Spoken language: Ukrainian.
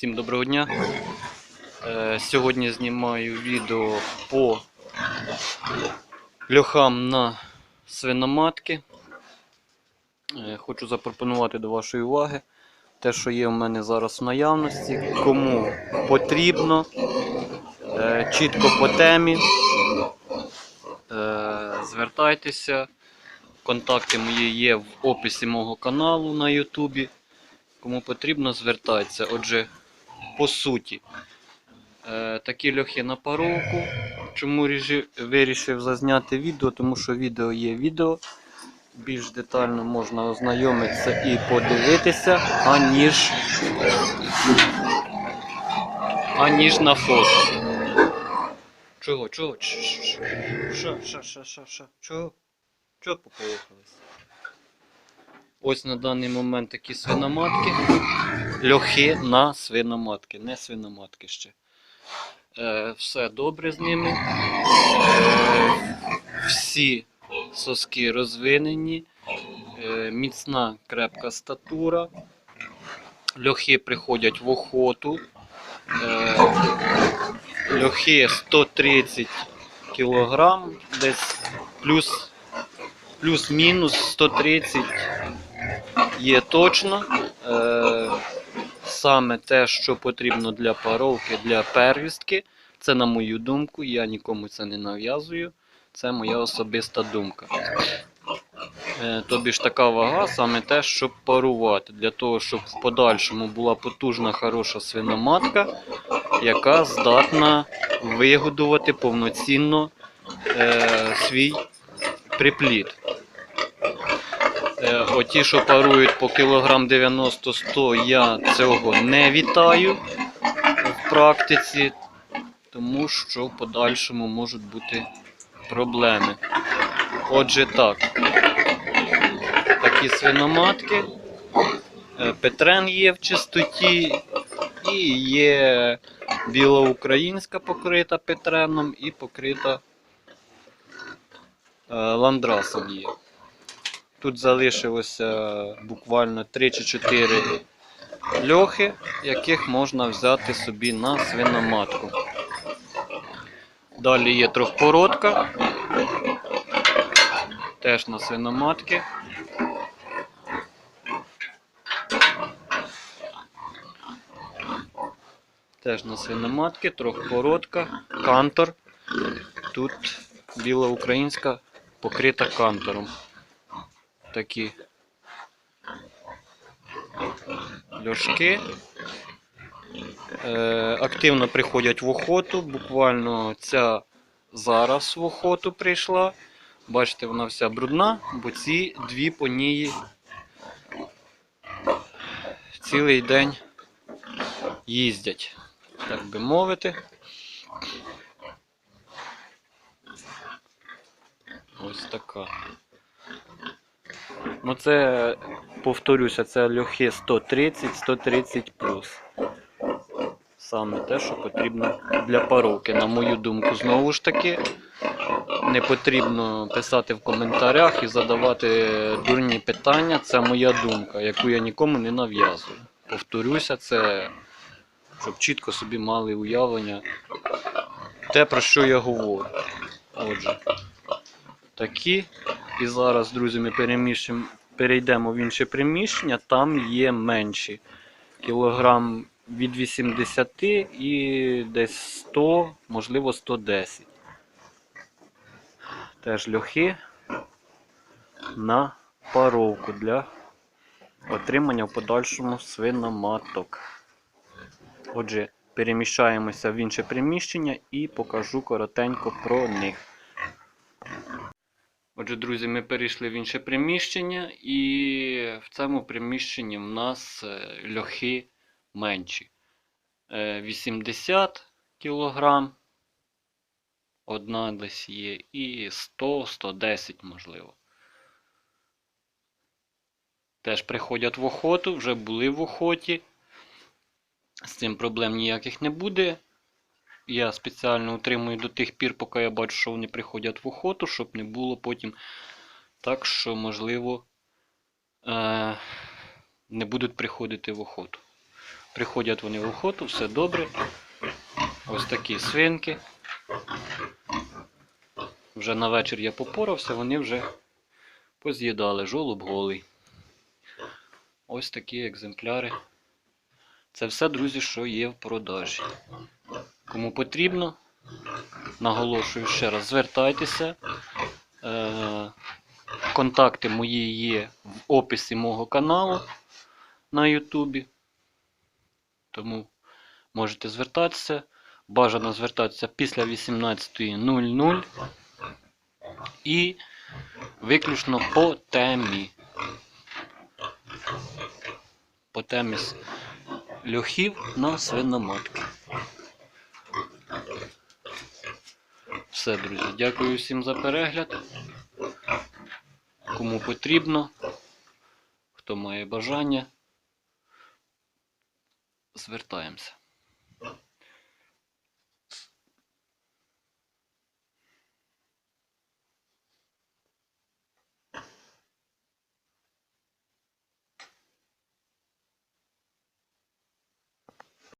Всім доброго дня. Е, Сьогодні знімаю відео по льохам на свиноматки. Е, Хочу запропонувати до вашої уваги те, що є в мене зараз в наявності. Кому потрібно, е, чітко по темі. Звертайтеся. Контакти мої є в описі мого каналу на Ютубі. Кому потрібно, звертайтеся. Отже, по суті, е, такі льохи на паровку. Чому вирішив зазняти відео? Тому що відео є відео. Більш детально можна ознайомитися і подивитися, аніж, аніж на фото. Чого? Чого? Що? Що? Що? Що? Що? Чого? Чого пополохались? Ось на даний момент такі свиноматки. Льохи на свиноматки, не свиноматки ще. Е, все добре з ними. Е, всі соски розвинені. Е, міцна крепка статура. Льохи приходять в охоту. Е, льохи 130 кг, десь плюс, плюс-мінус 130 є точно. Е, саме те, що потрібно для паровки, для первістки. Це на мою думку, я нікому це не нав'язую. Це моя особиста думка. Е, тобі ж така вага, саме те, щоб парувати. Для того, щоб в подальшому була потужна, хороша свиноматка, яка здатна вигодувати повноцінно е, свій приплід. Е, Оті, що парують по кілограм 90-100, я цього не вітаю в практиці, тому що в подальшому можуть бути проблеми. Отже, так. Такі свиноматки. Е, Петрен є в чистоті, і є білоукраїнська покрита петреном і покрита е, ландрасом є. Тут залишилося буквально 3 чи 4 льохи, яких можна взяти собі на свиноматку. Далі є трьохпородка. Теж на свиноматки. Теж на свиноматки, трьохпородка, кантор. Тут біла українська покрита кантором такі льошки. Е, активно приходять в охоту. Буквально ця зараз в охоту прийшла. Бачите, вона вся брудна, бо ці дві по ній цілий день їздять, так би мовити. Ось така. Ну це, повторюся, це льохи 130-130 Саме те, що потрібно для паровки, на мою думку. Знову ж таки, не потрібно писати в коментарях і задавати дурні питання. Це моя думка, яку я нікому не нав'язую. Повторюся, це щоб чітко собі мали уявлення те, про що я говорю. Отже, такі. І зараз, друзі, ми перейдемо в інше приміщення, там є менші. Кілограм від 80 і десь 100, можливо 110. Теж льохи на паровку для отримання в подальшому свиноматок. Отже, переміщаємося в інше приміщення і покажу коротенько про них. Отже, друзі, ми перейшли в інше приміщення, і в цьому приміщенні в нас е, льохи менші. Е, 80 кг. Одна десь є, і 100-110 можливо. Теж приходять в охоту, вже були в охоті. З цим проблем ніяких не буде. Я спеціально утримую до тих пір, поки я бачу, що вони приходять в охоту, щоб не було потім так, що, можливо, е- не будуть приходити в охоту. Приходять вони в охоту, все добре. Ось такі свинки. Вже на вечір я попорався, вони вже поз'їдали жолоб голий. Ось такі екземпляри. Це все, друзі, що є в продажі. Кому потрібно, наголошую ще раз, звертайтеся. Е, контакти мої є в описі мого каналу на Ютубі. Тому можете звертатися. Бажано звертатися після 18.00 і виключно по темі. По темі льохів на свиноматки. Все, друзі, дякую всім за перегляд. Кому потрібно, хто має бажання, звертаємося.